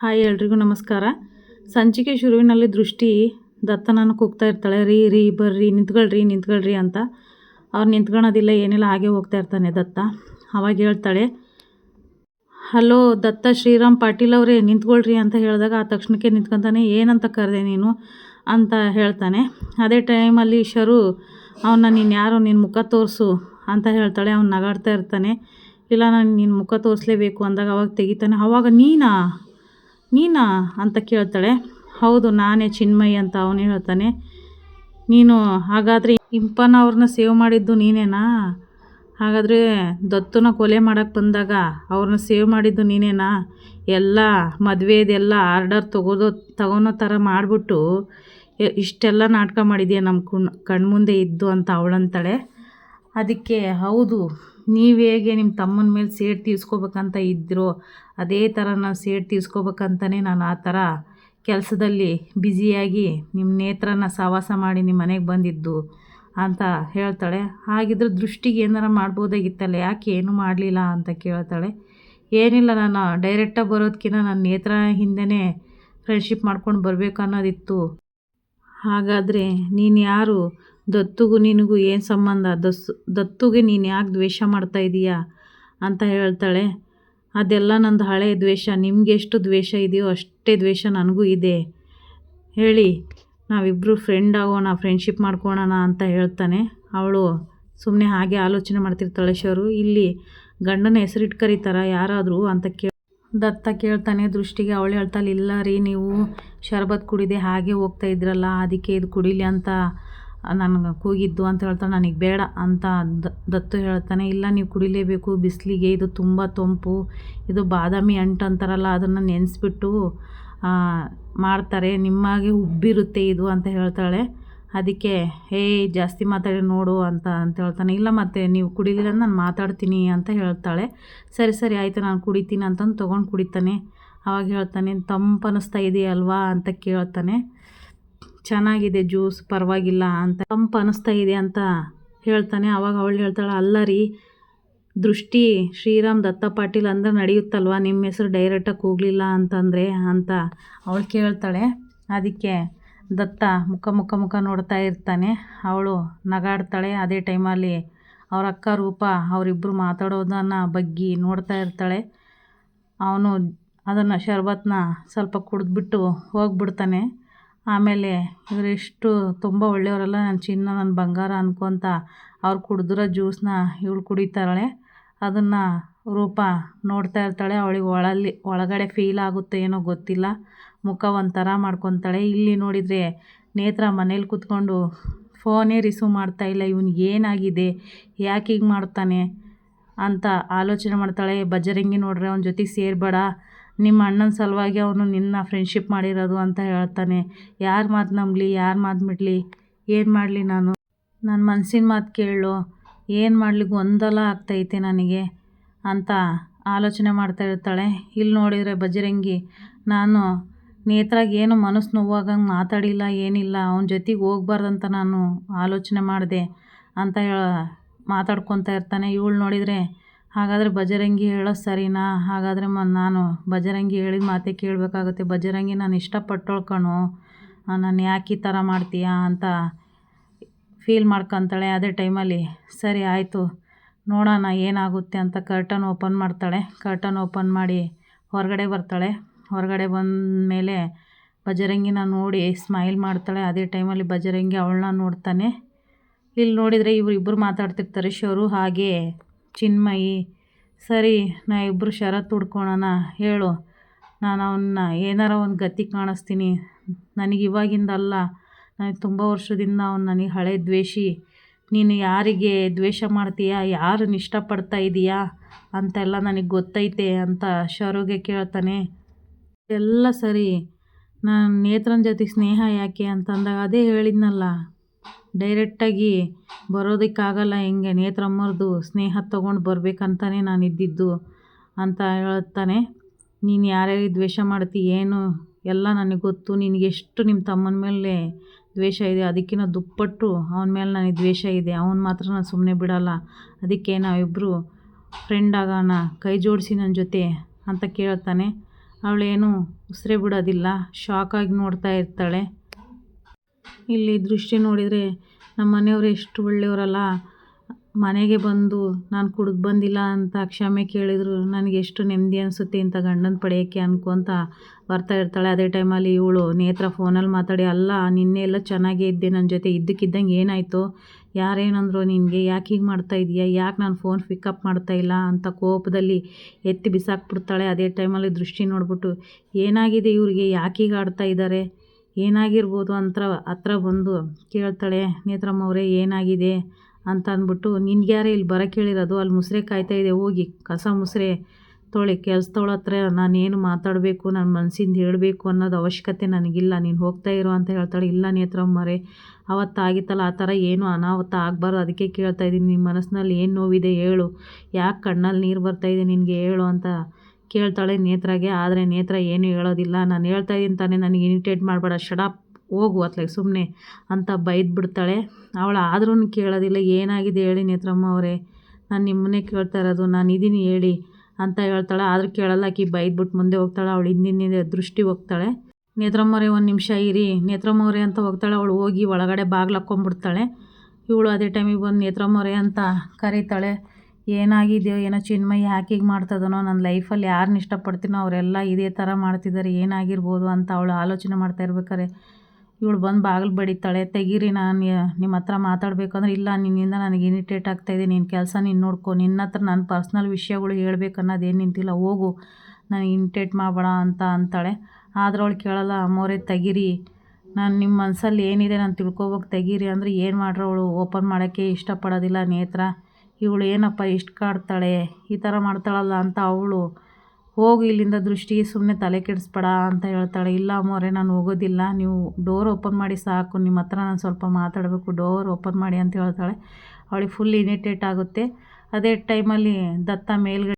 Hi ಎಲ್ರಿಗೂ ನಮಸ್ಕಾರ. ಸಂಚಿಕೆ ಶುರುವಿನಲ್ಲಿ ದೃಷ್ಟಿ, ದತ್ತನನ್ನು ಕೂಗ್ತಾ ಇರ್ತಾಳೆ. ರೀ ರೀ, ಬರ್ರಿ, ನಿಂತ್ಕೊಳ್ರಿ ನಿಂತ್ಕೊಳ್ರಿ ಅಂತ. ಅವ್ರು ನಿಂತ್ಕೊಳೋದಿಲ್ಲ, ಏನಿಲ್ಲ, ಹಾಗೆ ಹೋಗ್ತಾ ಇರ್ತಾನೆ ದತ್ತ. ಅವಾಗ ಹೇಳ್ತಾಳೆ, ಹಲೋ ದತ್ತ, ಶ್ರೀರಾಮ್ ಪಾಟೀಲ್ ಅವರೇ, ನಿಂತ್ಕೊಳ್ರಿ ಅಂತ ಹೇಳಿದಾಗ ಆ ತಕ್ಷಣಕ್ಕೆ ನಿಂತ್ಕೊತಾನೆ, ಏನಂತ ಕರೆದೆ ನೀನು? ಅಂತ ಹೇಳ್ತಾನೆ. ಅದೇ ಟೈಮಲ್ಲಿ ಶರು ಅವನ್ನ ನೀನು ಯಾರು? ನಿನ್ನ ಮುಖ ತೋರಿಸು ಅಂತ ಹೇಳ್ತಾಳೆ. ಅವ್ನು ನಗಾಡ್ತಾ ಇರ್ತಾನೆ. ಇಲ್ಲ, ನಾನು ನಿನ್ನ ಮುಖ ತೋರಿಸ್ಲೇಬೇಕು ಅಂದಾಗ ಅವಾಗ ತೆಗಿತಾನೆ. ಅವಾಗ ನೀನಾ? ನೀನಾ ಅಂತ ಕೇಳ್ತಾಳೆ. ಹೌದು, ನಾನೇ ಚಿನ್ಮಯಿ ಅಂತ ಅವನು ಹೇಳ್ತಾನೆ. ನೀನು ಹಾಗಾದರೆ ಇಂಪನ ಅವ್ರನ್ನ ಸೇವ್ ಮಾಡಿದ್ದು ನೀನೇನಾ? ಹಾಗಾದರೆ ದತ್ತನ ಕೊಲೆ ಮಾಡೋಕ್ಕೆ ಬಂದಾಗ ಅವ್ರನ್ನ ಸೇವ್ ಮಾಡಿದ್ದು ನೀನೇನಾ? ಎಲ್ಲ ಮದುವೆದೆಲ್ಲ ಆರ್ಡರ್ ತಗೋದೋ ತಗೊಳೋ ಥರ ಮಾಡಿಬಿಟ್ಟು ಇಷ್ಟೆಲ್ಲ ನಾಟಕ ಮಾಡಿದೆಯಾ ನಮ್ಮ ಕಣ್ಣು ಕಣ್ಮುಂದೆ ಇದ್ದು ಅಂತ ಅವಳಂತಾಳೆ. ಅದಕ್ಕೆ ಹೌದು ನೀವು ಹೇಗೆ ನಿಮ್ಮ ತಮ್ಮನ ಮೇಲೆ ಸೇಡ್ ತೀರ್ಸ್ಕೋಬೇಕಂತ ಇದ್ದಿರೋ ಅದೇ ಥರ ನಾವು ಸೇಡ್ ತೀರ್ಸ್ಕೋಬೇಕಂತಲೇ ನಾನು ಆ ಥರ ಕೆಲಸದಲ್ಲಿ ಬ್ಯುಸಿಯಾಗಿ ನಿಮ್ಮ ನೇತ್ರನ ಸಹವಾಸ ಮಾಡಿ ನಿಮ್ಮ ಮನೆಗೆ ಬಂದಿದ್ದು ಅಂತ ಹೇಳ್ತಾಳೆ. ಹಾಗಿದ್ರೆ ದೃಷ್ಟಿಗೆ ಏನಾರ ಮಾಡ್ಬೋದಾಗಿತ್ತಲ್ಲ, ಯಾಕೆ ಏನೂ ಮಾಡಲಿಲ್ಲ ಅಂತ ಕೇಳ್ತಾಳೆ. ಏನಿಲ್ಲ, ನಾನು ಡೈರೆಕ್ಟಾಗಿ ಬರೋದಕ್ಕಿಂತ ನನ್ನ ನೇತ್ರ ಹಿಂದೆಯೇ ಫ್ರೆಂಡ್ಶಿಪ್ ಮಾಡ್ಕೊಂಡು ಬರಬೇಕು ಅನ್ನೋದಿತ್ತು. ಹಾಗಾದರೆ ನೀನು ಯಾರು? ದತ್ತುಗೂ ನಿನಗೂ ಏನು ಸಂಬಂಧ? ದಸ್, ದತ್ತುಗೆ ನೀನು ಯಾಕೆ ದ್ವೇಷ ಮಾಡ್ತಾ ಇದೀಯಾ? ಅಂತ ಹೇಳ್ತಾಳೆ. ಅದೆಲ್ಲ ನಂದು ಹಳೆಯ ದ್ವೇಷ. ನಿಮ್ಗೆ ಎಷ್ಟು ದ್ವೇಷ ಇದೆಯೋ ಅಷ್ಟೇ ದ್ವೇಷ ನನಗೂ ಇದೆ. ಹೇಳಿ ನಾವಿಬ್ಬರು ಫ್ರೆಂಡ್ ಆಗೋಣ ಫ್ರೆಂಡ್ಶಿಪ್ ಮಾಡ್ಕೊಳೋಣ ಅಂತ ಹೇಳ್ತಾನೆ. ಅವಳು ಸುಮ್ಮನೆ ಹಾಗೆ ಆಲೋಚನೆ ಮಾಡ್ತಿರ್ತಾಳೆ ಶರು. ಇಲ್ಲಿ ಗಂಡನ ಹೆಸರಿಟ್ಟು ಕರೀತಾರ? ಯಾರಾದರೂ ಅಂತ ಕೇಳಿ, ದತ್ತ ಕೇಳ್ತಾನೆ. ದೃಷ್ಟಿಗೆ ಅವಳು ಹೇಳ್ತಾಳೆ, ಇಲ್ಲ ರೀ, ನೀವು ಶರಬತ್ ಕುಡಿದೆ ಹಾಗೆ ಹೋಗ್ತಾ ಇದ್ರಲ್ಲ, ಅದಕ್ಕೆ ಇದು ಕುಡೀಲಿ ಅಂತ. ನನಗೆ ಕೂಗಿದ್ದು ಅಂತ ಹೇಳ್ತಾಳೆ, ನನಗೆ ಬೇಡ ಅಂತ ದತ್ತು ಹೇಳ್ತಾನೆ. ಇಲ್ಲ, ನೀವು ಕುಡಿಲೇಬೇಕು, ಬಿಸಿಲಿಗೆ ಇದು ತುಂಬ ತಂಪು, ಇದು ಬಾದಾಮಿ ಅಂಟು ಅಂತಾರಲ್ಲ, ಅದನ್ನು ನೆನೆಸ್ಬಿಟ್ಟು ಮಾಡ್ತಾರೆ. ನಿಮ್ಮಾಗೆ ಉಬ್ಬಿರುತ್ತೆ ಇದು ಅಂತ ಹೇಳ್ತಾಳೆ. ಅದಕ್ಕೆ, ಹೇ, ಜಾಸ್ತಿ ಮಾತಾಡಿ ನೋಡು ಅಂತ ಅಂತ ಹೇಳ್ತಾನೆ. ಇಲ್ಲ ಮತ್ತೆ, ನೀವು ಕುಡಿಲಿಲ್ಲ ನಾನು ಮಾತಾಡ್ತೀನಿ ಅಂತ ಹೇಳ್ತಾಳೆ. ಸರಿ ಸರಿ, ಆಯಿತು, ನಾನು ಕುಡಿತೀನಿ ಅಂತಂದು ತೊಗೊಂಡು ಕುಡಿತಾನೆ. ಅವಾಗ ಹೇಳ್ತಾನೆ ತಂಪನಿಸ್ತಾ ಇದೆಯಲ್ವಾ ಅಂತ ಕೇಳ್ತಾನೆ. ಚೆನ್ನಾಗಿದೆ ಜ್ಯೂಸ್, ಪರವಾಗಿಲ್ಲ ಅಂತ ತಂಪು ಅನಿಸ್ತಾ ಇದೆ ಅಂತ ಹೇಳ್ತಾನೆ. ಅವಾಗ ಅವಳು ಹೇಳ್ತಾಳೆ, ಅಲ್ಲ ರೀ, ದೃಷ್ಟಿ ಶ್ರೀರಾಮ್ ದತ್ತ ಪಾಟೀಲ್ ಅಂದ್ರೆ ನಡೆಯುತ್ತಲ್ವ? ನಿಮ್ಮ ಹೆಸರು ಡೈರೆಕ್ಟಾಗಿ ಹೋಗಲಿಲ್ಲ ಅಂತಂದರೆ? ಅಂತ ಅವಳು ಕೇಳ್ತಾಳೆ. ಅದಕ್ಕೆ ದತ್ತ ಮುಖ ಮುಖ ಮುಖ ನೋಡ್ತಾ ಇರ್ತಾನೆ. ಅವಳು ನಗಾಡ್ತಾಳೆ. ಅದೇ ಟೈಮಲ್ಲಿ ಅವ್ರ ಅಕ್ಕ ರೂಪ ಅವರಿಬ್ಬರು ಮಾತಾಡೋದನ್ನು ಬಗ್ಗಿ ನೋಡ್ತಾ ಇರ್ತಾಳೆ. ಅವನು ಅದನ್ನು ಶರ್ಬತ್ನ ಸ್ವಲ್ಪ ಕುಡಿದ್ಬಿಟ್ಟು ಹೋಗ್ಬಿಡ್ತಾನೆ. ಆಮೇಲೆ ಇವರೆಷ್ಟು ತುಂಬ ಒಳ್ಳೆಯವರಲ್ಲ ನನ್ನ ಚಿನ್ನ, ನನ್ನ ಬಂಗಾರ ಅನ್ಕೊತ ಅವ್ರು ಕುಡಿದಿರೋ ಜ್ಯೂಸನ್ನ ಇವಳು ಕುಡಿತಾಳೆ. ಅದನ್ನು ರೂಪ ನೋಡ್ತಾ ಇರ್ತಾಳೆ. ಅವಳಿಗೆ ಒಳಲ್ಲಿ, ಒಳಗಡೆ ಫೀಲ್ ಆಗುತ್ತೆ ಏನೋ ಗೊತ್ತಿಲ್ಲ. ಮುಖ ಒಂಥರ ಮಾಡ್ಕೊತಾಳೆ. ಇಲ್ಲಿ ನೋಡಿದರೆ ನೇತ್ರ ಮನೇಲಿ ಕೂತ್ಕೊಂಡು ಫೋನೇ ರಿಸೀವ್ ಮಾಡ್ತಾಯಿಲ್ಲ ಇವನು ಏನಾಗಿದೆ? ಯಾಕೆ ಹೀಗೆ ಮಾಡ್ತಾನೆ ಅಂತ ಆಲೋಚನೆ ಮಾಡ್ತಾಳೆ. ಬಜರಂಗಿ ನೋಡ್ರೆ ಅವನ ಜೊತೆಗೆ ಸೇರಬೇಡ. ನಿಮ್ಮ ಅಣ್ಣನ ಸಲುವಾಗಿ ಅವನು ನಿನ್ನ ಫ್ರೆಂಡ್ಶಿಪ್ ಮಾಡಿರೋದು ಅಂತ ಹೇಳ್ತಾನೆ. ಯಾರ ಮಾತು ನಂಬಲಿ, ಯಾರ ಮಾತು ಬಿಡಲಿ, ಏನು ಮಾಡಲಿ ನಾನು? ನನ್ನ ಮನಸ್ಸಿನ ಮಾತು ಕೇಳು. ಏನು ಮಾಡಲಿ ಗೊಂದಲ ಆಗ್ತೈತೆ ನನಗೆ ಅಂತ ಆಲೋಚನೆ ಮಾಡ್ತಾ ಇರ್ತಾಳೆ. ಇಲ್ಲಿ ನೋಡಿದರೆ ಬಜರಂಗಿ, ನಾನು ನೇತ್ರಾಗ ಏನು ಮನಸ್ಸು ನೋವಾಗಂಗೆ ಮಾತಾಡಿಲ್ಲ, ಏನಿಲ್ಲ, ಅವನ ಜೊತೆಗೆ ಹೋಗ್ಬಾರ್ದಂತ ನಾನು ಆಲೋಚನೆ ಮಾಡಿದೆ ಅಂತ ಹೇಳ, ಮಾತಾಡ್ಕೊತಾ ಇರ್ತಾನೆ. ಇವಳು ನೋಡಿದರೆ ಹಾಗಾದರೆ ಬಜರಂಗಿ ಹೇಳೋದು ಸರಿನಾ? ಹಾಗಾದರೆ ಮ ನಾನು ಬಜರಂಗಿ ಹೇಳಿದ ಮಾತೆ ಕೇಳಬೇಕಾಗುತ್ತೆ. ಬಜರಂಗಿ ನಾನು ಇಷ್ಟಪಟ್ಟೋಳು ಕಣೋ. ನಾನು ಯಾಕೆ ಈ ಥರ ಮಾಡ್ತೀಯಾ ಅಂತ ಫೀಲ್ ಮಾಡ್ಕೊತಾಳೆ ಅದೇ ಟೈಮಲ್ಲಿ ಸರಿ, ಆಯಿತು. ನೋಡೋಣ ಏನಾಗುತ್ತೆ ಅಂತ ಕರ್ಟನ್ ಓಪನ್ ಮಾಡ್ತಾಳೆ. ಕರ್ಟನ್ ಓಪನ್ ಮಾಡಿ ಹೊರಗಡೆ ಬರ್ತಾಳೆ. ಹೊರಗಡೆ ಬಂದ ಮೇಲೆ ಬಜರಂಗಿನ ನೋಡಿ ಸ್ಮೈಲ್ ಮಾಡ್ತಾಳೆ. ಅದೇ ಟೈಮಲ್ಲಿ ಬಜರಂಗಿ ಅವಳನ್ನ ನೋಡ್ತಾನೆ. ಇಲ್ಲಿ ನೋಡಿದರೆ ಇವರಿಬ್ಬರು ಮಾತಾಡ್ತಿರ್ತಾರೆ. ಶೋರು ಹಾಗೆ ಚಿನ್ಮಯಿ, ಸರಿ, ನಾ ಇಬ್ಬರು ಷರತ್ತು ಹುಡ್ಕೊಳೋಣ, ಹೇಳು. ನಾನು ಅವನ್ನ ಏನಾರ ಒಂದು ಗತಿ ಕಾಣಿಸ್ತೀನಿ. ನನಗೆ ಇವಾಗಿಂದಲ್ಲ ನನಗೆ ತುಂಬ ವರ್ಷದಿಂದ ಅವ್ನು ನನಗೆ ಹಳೆ ದ್ವೇಷಿ. ನೀನು ಯಾರಿಗೆ ದ್ವೇಷ ಮಾಡ್ತೀಯಾ? ಯಾರನ್ನ ಇಷ್ಟಪಡ್ತಾ ಇದೀಯಾ? ಅಂತೆಲ್ಲ ನನಗೆ ಗೊತ್ತೈತೆ ಅಂತ ಶರುಗೆ ಕೇಳ್ತಾನೆ. ಎಲ್ಲ ಸರಿ, ನಾನು ನೇತ್ರನ ಜೊತೆ ಸ್ನೇಹ ಯಾಕೆ ಅಂತಂದಾಗ ಅದೇ ಹೇಳಿದ್ನಲ್ಲ. ಡೈರೆಕ್ಟಾಗಿ ಬರೋದಕ್ಕಾಗಲ್ಲ, ಹೆಂಗೆ ನೇತ್ರಮ್ಮರದು ಸ್ನೇಹ ತೊಗೊಂಡು ಬರಬೇಕಂತಾನೆ ನಾನು ಇದ್ದಿದ್ದು ಅಂತ ಹೇಳ್ತಾನೆ ನೀನು ಯಾರ್ಯಾರಿಗೆ ದ್ವೇಷ ಮಾಡ್ತಿ, ಏನು? ಎಲ್ಲ ನನಗೆ ಗೊತ್ತು. ನಿನಗೆಷ್ಟು ನಿಮ್ಮ ತಮ್ಮನ ಮೇಲೆ ದ್ವೇಷ ಇದೆ ಅದಕ್ಕಿಂತ ದುಪ್ಪಟ್ಟು ಅವನ ಮೇಲೆ ನನಗೆ ದ್ವೇಷ ಇದೆ. ಅವನು ಮಾತ್ರ ನಾನು ಸುಮ್ಮನೆ ಬಿಡೋಲ್ಲ. ಅದಕ್ಕೆ ನಾವಿಬ್ಬರು ಫ್ರೆಂಡ್ ಆಗೋಣ, ಕೈ ಜೋಡಿಸಿ ನನ್ನ ಜೊತೆ ಅಂತ ಕೇಳ್ತಾನೆ. ಅವಳೇನು ಉಸಿರೇ ಬಿಡೋದಿಲ್ಲ ಶಾಕಾಗಿ ನೋಡ್ತಾ ಇರ್ತಾಳೆ. ಇಲ್ಲಿ ದೃಶ್ಯ ನೋಡಿದರೆ ನಮ್ಮ ಮನೆಯವರು ಎಷ್ಟು ಒಳ್ಳೆಯವರಲ್ಲ. ಮನೆಗೆ ಬಂದು ನಾನು ಕುಡಿದು ಬಂದಿಲ್ಲ ಅಂತ ಕ್ಷಮೆ ಕೇಳಿದ್ರು ನನಗೆ ಎಷ್ಟು ನೆಮ್ಮದಿ ಅನಿಸುತ್ತೆ ಇಂಥ ಗಂಡನ ಪಡೆಯೋಕ್ಕೆ ಅನ್ಕೊತ ಬರ್ತಾ ಇರ್ತಾಳೆ. ಅದೇ ಟೈಮಲ್ಲಿ ಇವಳು ನೇತ್ರ ಫೋನಲ್ಲಿ ಮಾತಾಡಿ, ಅಲ್ಲ, ನಿನ್ನೆ ಎಲ್ಲ ಚೆನ್ನಾಗೇ ಇದ್ದೆ ನನ್ನ ಜೊತೆ ಇದ್ದಕ್ಕಿದ್ದಂಗೆ ಏನಾಯಿತು? ಯಾರೇನಂದ್ರು ನಿನಗೆ? ಯಾಕೆ ಹೀಗೆ ಮಾಡ್ತಾ ಇದೀಯಾ ಯಾಕೆ ನಾನು ಫೋನ್ ಪಿಕಪ್ ಮಾಡ್ತಾ ಇಲ್ಲ? ಅಂತ ಕೋಪದಲ್ಲಿ ಎತ್ತಿ ಬಿಸಾಕ್ಬಿಡ್ತಾಳೆ. ಅದೇ ಟೈಮಲ್ಲಿ ದೃಷ್ಟಿ ನೋಡ್ಬಿಟ್ಟು, ಏನಾಗಿದೆ ಇವರಿಗೆ? ಯಾಕೆ ಹೀಗೆ ಆಡ್ತಾ ಇದ್ದಾರೆ ಏನಾಗಿರ್ಬೋದು ಅಂತ ಹತ್ರ ಬಂದು ಕೇಳ್ತಾಳೆ, ನೇತ್ರಮ್ಮ ಅವರೇ, ಏನಾಗಿದೆ? ಅಂತ ಅಂದ್ಬಿಟ್ಟು, ನಿನ್ಗ್ಯಾರೇ ಇಲ್ಲಿ ಬರೋಕ್ಕೆ ಹೇಳಿರೋದು ಅಲ್ಲಿ ಮುಸ್ರೆ ಕಾಯ್ತಾ ಇದೆ, ಹೋಗಿ, ಕಸ ಮುಸ್ರೆ ತೊಳೆ ಕೆಲಸದವಳ ಹತ್ರ ನಾನೇನು ಮಾತಾಡಬೇಕು ನನ್ನ ಮನಸ್ಸಿಂದ ಹೇಳಬೇಕು ಅನ್ನೋದು ಅವಶ್ಯಕತೆ ನನಗಿಲ್ಲ, ನೀನು ಹೋಗ್ತಾ ಇರು ಅಂತ ಹೇಳ್ತಾಳೆ, ಇಲ್ಲ ನೇತ್ರಮ್ಮರೇ ಅವತ್ತಾಗಿತ್ತಲ್ಲ, ಆ ಥರ ಏನು ಅನಾಹುತ ಆಗಬಾರ್ದು, ಅದಕ್ಕೆ ಕೇಳ್ತಾ ಇದ್ದೀನಿ ನಿಮ್ಮ ಮನಸ್ಸಿನಲ್ಲಿ ಏನು ನೋವಿದೆ ಹೇಳು, ಯಾಕೆ ಕಣ್ಣಲ್ಲಿ ನೀರು ಬರ್ತಾಯಿದೆ ನಿನಗೆ ಹೇಳು ಅಂತ ಕೇಳ್ತಾಳೆ ನೇತ್ರಾಗೆ, ಆದರೆ ನೇತ್ರ ಏನೂ ಹೇಳೋದಿಲ್ಲ. ನಾನು ಹೇಳ್ತಾ ಇದ್ದೀನಿ ತಾನೇ, ನನಗೆ ಇರಿಟೇಟ್ ಮಾಡಬೇಡ ಶಡಪ್ ಹೋಗು ಅತ್ಲಾಗೆ ಸುಮ್ಮನೆ ಅಂತ ಬೈದು ಬಿಡ್ತಾಳೆ ಅವಳು ಆದ್ರೂ ಕೇಳೋದಿಲ್ಲ, ಏನಾಗಿದೆ ಹೇಳಿ ನೇತ್ರಮ್ಮ ಅವರೇ? ನಾನು ನಿಮ್ಮನ್ನೇ ಕೇಳ್ತಾ ಇರೋದು, ನಾನು ಇದ್ದೀನಿ ಹೇಳಿ ಅಂತ ಹೇಳ್ತಾಳೆ. ಆದರೂ ಕೇಳಲ್ಲ, ಆಕಿ ಬೈದ್ಬಿಟ್ಟು ಮುಂದೆ ಹೋಗ್ತಾಳೆ, ಅವಳು ಹಿಂದಿನ ದೃಷ್ಟಿ ಹೋಗ್ತಾಳೆ. ನೇತ್ರಮ್ಮವ್ರೆ ಒಂದು ನಿಮಿಷ ಇರಿ. ನೇತ್ರಮ್ಮವ್ರೆ ಅಂತ ಹೋಗ್ತಾಳೆ, ಅವಳು ಹೋಗಿ ಒಳಗಡೆ ಬಾಗ್ಲು ಹಾಕ್ಕೊಂಬಿಡ್ತಾಳೆ ಇವಳು ಅದೇ ಟೈಮಿಗೆ ಬಂದು ನೇತ್ರಮ್ಮವ್ರೆ ಅಂತ ಕರೀತಾಳೆ. ಏನಾಗಿದೆಯೋ ಏನೋ ಚಿನ್ಮಯಿ ಯಾಕೆ ಹೀಗೆ ಮಾಡ್ತದನೋ ನನ್ನ ಲೈಫಲ್ಲಿ ಯಾರನ್ನ ಇಷ್ಟಪಡ್ತೀನೋ ಅವರೆಲ್ಲ ಇದೇ ಥರ ಮಾಡ್ತಿದ್ದಾರೆ, ಏನಾಗಿರ್ಬೋದು ಅಂತ ಅವಳು ಆಲೋಚನೆ ಮಾಡ್ತಾ ಇರ್ಬೇಕಾರೆ ಇವಳು ಬಂದು ಬಾಗಿಲು ಬಡಿತಾಳೆ ತೆಗೀರಿ ನಾನು ನಿಮ್ಮ ಹತ್ರ ಮಾತಾಡಬೇಕಂದ್ರೆ ಇಲ್ಲ, ನಿನ್ನಿಂದ ನನಗೆ ಇನಿಟೇಟ್ ಆಗ್ತಾಯಿದೆ ನಿನ್ನ ಕೆಲಸ ನೀನು ನೋಡ್ಕೊ ನಿನ್ನ ಹತ್ರ ನನ್ನ ಪರ್ಸ್ನಲ್ ವಿಷಯಗಳು ಹೇಳ್ಬೇಕು ಅನ್ನೋದೇನು ನಿಂತಿಲ್ಲ, ಹೋಗು ನಾನು ಇನಿಟೇಟ್ ಮಾಡಬೇಡ ಅಂತ ಅಂತಾಳೆ. ಆದ್ರೆ ಅವಳು ಕೇಳಲ್ಲ, ಅಮ್ಮೋರೆ, ತೆಗೀರಿ, ನಾನು ನಿಮ್ಮ ಮನಸ್ಸಲ್ಲಿ ಏನಿದೆ ನಾನು ತಿಳ್ಕೊಬೇಕು ತೆಗೀರಿ ಅಂದರೆ ಏನು ಮಾಡ್ರೆ ಅವಳು, ಓಪನ್ ಮಾಡೋಕ್ಕೆ ಇಷ್ಟಪಡೋದಿಲ್ಲ ನೇತ್ರ. ಇವಳು ಏನಪ್ಪ ಇಷ್ಟು ಕಾಡ್ತಾಳೆ? ಈ ಥರ ಮಾಡ್ತಾಳಲ್ಲ ಅಂತ ಅವಳು ಹೋಗಿ ಇಲ್ಲಿಂದ ದೃಷ್ಟಿ ಸುಮ್ಮನೆ ತಲೆ ಕೆಡಿಸ್ಬೇಡ ಅಂತ ಹೇಳ್ತಾಳೆ. ಇಲ್ಲ ಅಮ್ಮೋರೆ ನಾನು ಹೋಗೋದಿಲ್ಲ. ನೀವು ಡೋರ್ ಓಪನ್ ಮಾಡಿ ಸಾಕು. ನಿಮ್ಮ ಹತ್ರ ನಾನು ಸ್ವಲ್ಪ ಮಾತಾಡಬೇಕು. ಡೋರ್ ಓಪನ್ ಮಾಡಿ ಅಂತ ಹೇಳ್ತಾಳೆ. ಅವಳಿಗೆ ಫುಲ್ ಇರಿಟೇಟ್ ಆಗುತ್ತೆ. ಅದೇ ಟೈಮಲ್ಲಿ ದತ್ತ ಮೇಲ್ಗಡೆ